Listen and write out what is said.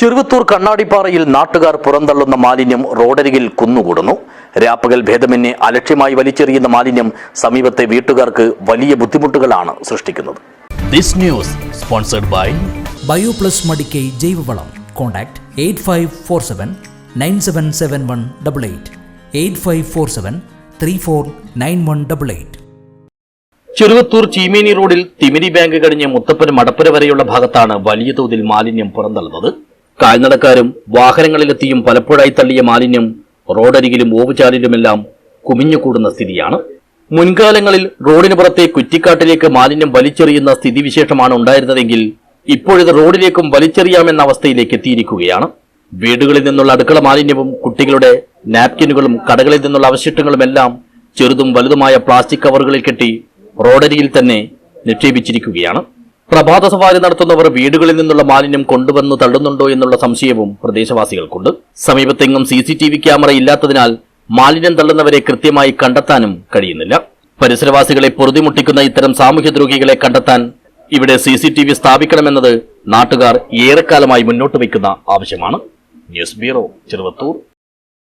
ചെറുവത്തൂർ കണ്ണാടിപ്പാറയിൽ നാട്ടുകാർ പുറന്തള്ളുന്ന മാലിന്യം റോഡരികിൽ കുന്നുകൂടുന്നു. രാപ്പകൽ ഭേദമന്യേ അലക്ഷ്യമായി വലിച്ചെറിയുന്ന മാലിന്യം സമീപത്തെ വീട്ടുകാർക്ക് വലിയ ബുദ്ധിമുട്ടുകളാണ് സൃഷ്ടിക്കുന്നത്. This news sponsored by Bioplus Madikai ജൈവവളം. Contact eight five four seven nine seven seven one double eight. Eight five four seven three four nine one double eight. Cheruvathur Cheemeni റോഡിൽ തിമിരി ബാങ്ക് കഴിഞ്ഞ് മുത്തപ്പൻ മടപ്പുര വരെയുള്ള ഭാഗത്താണ് വലിയ തോതിൽ മാലിന്യം പുറന്തള്ളുന്നത്. കാൽനടക്കാരും വാഹനങ്ങളിലെത്തിയും പലപ്പോഴായി തള്ളിയ മാലിന്യം റോഡരികിലും ഓവുചാലിലുമെല്ലാം കുമിഞ്ഞുകൂടുന്ന സ്ഥിതിയാണ്. മുൻകാലങ്ങളിൽ റോഡിന് പുറത്തെ കുറ്റിക്കാട്ടിലേക്ക് മാലിന്യം വലിച്ചെറിയുന്ന സ്ഥിതിവിശേഷമാണ് ഉണ്ടായിരുന്നതെങ്കിൽ ഇപ്പോഴിത് റോഡിലേക്കും വലിച്ചെറിയാമെന്ന അവസ്ഥയിലേക്ക് എത്തിയിരിക്കുകയാണ് വീടുകളിൽ നിന്നുള്ള അടുക്കള മാലിന്യവും കുട്ടികളുടെ നാപ്കിനുകളും കടകളിൽ നിന്നുള്ള അവശിഷ്ടങ്ങളുമെല്ലാം ചെറുതും വലുതുമായ പ്ലാസ്റ്റിക് കവറുകളിൽ കെട്ടി റോഡരിയിൽ തന്നെ നിക്ഷേപിച്ചിരിക്കുകയാണ്. പ്രഭാത സവാരി നടത്തുന്നവർ വീടുകളിൽ നിന്നുള്ള മാലിന്യം കൊണ്ടുവന്ന് തള്ളുന്നുണ്ടോ എന്നുള്ള സംശയവും പ്രദേശവാസികൾക്കുണ്ട്. സമീപത്തെങ്ങും C C T V camera ഇല്ലാത്തതിനാൽ മാലിന്യം തള്ളുന്നവരെ കൃത്യമായി കണ്ടെത്താനും കഴിയുന്നില്ല. പരിസരവാസികളെ പൊറുതിമുട്ടിക്കുന്ന ഇത്തരം സാമൂഹ്യദ്രോഹികളെ കണ്ടെത്താൻ ഇവിടെ സി സി ടി വി സ്ഥാപിക്കണമെന്നത് നാട്ടുകാർ ഏറെക്കാലമായി മുന്നോട്ട് വയ്ക്കുന്ന ആവശ്യമാണ്. News bureau Cheruvathur.